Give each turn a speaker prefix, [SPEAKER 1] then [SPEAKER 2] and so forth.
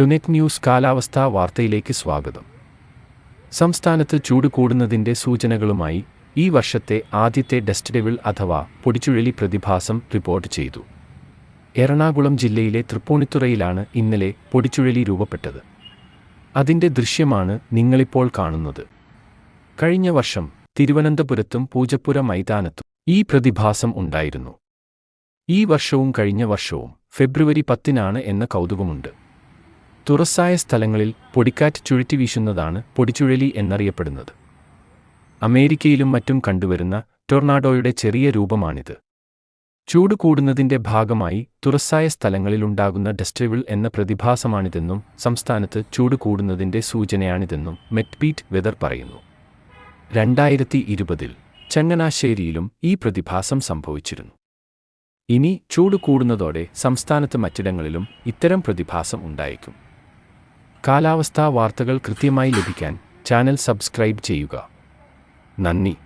[SPEAKER 1] ടുനെറ്റ് news കാലാവസ്ഥാ വാർത്തയിലേക്ക് സ്വാഗതം. സംസ്ഥാനത്ത് ചൂട് കൂടുന്നതിന്റെ സൂചനകളുമായി ഈ വർഷത്തെ ആദ്യത്തെ ഡസ്റ്റ് ഡെവിൾ അഥവാ പൊടിച്ചുഴലി പ്രതിഭാസം റിപ്പോർട്ട് ചെയ്തു. എറണാകുളം ജില്ലയിലെ തൃപ്പൂണിത്തുറയിലാണ് ഇന്നലെ പൊടിച്ചുഴലി രൂപപ്പെട്ടത്. അതിന്റെ ദൃശ്യമാണ് നിങ്ങളിപ്പോൾ കാണുന്നത്. കഴിഞ്ഞ വർഷം തിരുവനന്തപുരത്തും പൂജപ്പുര മൈതാനത്തും ഈ പ്രതിഭാസം ഉണ്ടായിരുന്നു. ഈ വർഷവും കഴിഞ്ഞ വർഷവും ഫെബ്രുവരി പത്തിനാണ് എന്ന കൗതുകമുണ്ട്. തുറസ്സായ സ്ഥലങ്ങളിൽ പൊടിക്കാറ്റ് ചുഴറ്റി വീശുന്നതാണ് പൊടിച്ചുഴലി എന്നറിയപ്പെടുന്നത്. അമേരിക്കയിലും മറ്റും കണ്ടുവരുന്ന ടൊർണാഡോയുടെ ചെറിയ രൂപമാണിത്. ചൂട് കൂടുന്നതിന്റെ ഭാഗമായി തുറസായ സ്ഥലങ്ങളിലുണ്ടാകുന്ന ഡസ്റ്റവിൾ എന്ന പ്രതിഭാസമാണിതെന്നും സംസ്ഥാനത്ത് ചൂട് കൂടുന്നതിന്റെ സൂചനയാണിതെന്നും മെറ്റ്ബീറ്റ് വെതർ പറയുന്നു. രണ്ടായിരത്തി ഇരുപതിൽ ചങ്ങനാശ്ശേരിയിലും ഈ പ്രതിഭാസം സംഭവിച്ചിരുന്നു. ഇനി ചൂട് കൂടുന്നതോടെ സംസ്ഥാനത്ത് മറ്റിടങ്ങളിലും ഇത്തരം പ്രതിഭാസം ഉണ്ടായേക്കും. കാലാവസ്ഥാ വാർത്തകൾ കൃത്യമായി ലഭിക്കാൻ ചാനൽ സബ്സ്ക്രൈബ് ചെയ്യുക. നന്ദി.